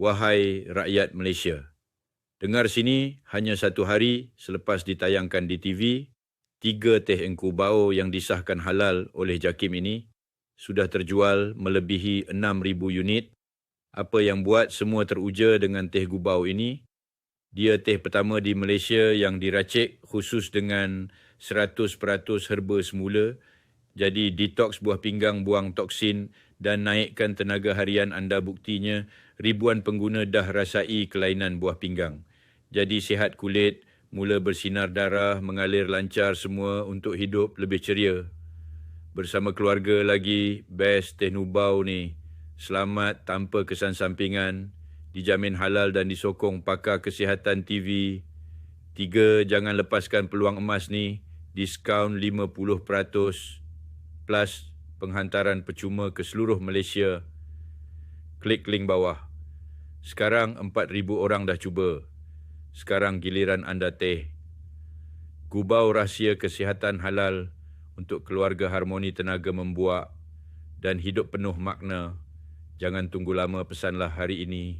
Wahai rakyat Malaysia. Dengar sini, hanya satu hari selepas ditayangkan di TV, tiga teh engku bau yang disahkan halal oleh JAKIM ini sudah terjual melebihi 6,000 unit. Apa yang buat semua teruja dengan teh gubau ini? Dia teh pertama di Malaysia yang diracik khusus dengan 100% herba semula. Jadi detoks buah pinggang buang toksin dan naikkan tenaga harian anda buktinya ribuan pengguna dah rasai kelainan buah pinggang jadi sihat kulit, mula bersinar darah, mengalir lancar semua untuk hidup lebih ceria. Bersama keluarga lagi, best teh nubau ni. Selamat tanpa kesan sampingan, dijamin halal dan disokong pakar kesihatan TV. Tiga, jangan lepaskan peluang emas ni, diskaun 50% plus penghantaran percuma ke seluruh Malaysia. Klik link bawah. Sekarang 4,000 orang dah cuba. Sekarang giliran anda teh. Gubau rahsia kesihatan halal untuk keluarga harmoni tenaga membuak dan hidup penuh makna. Jangan tunggu lama pesanlah hari ini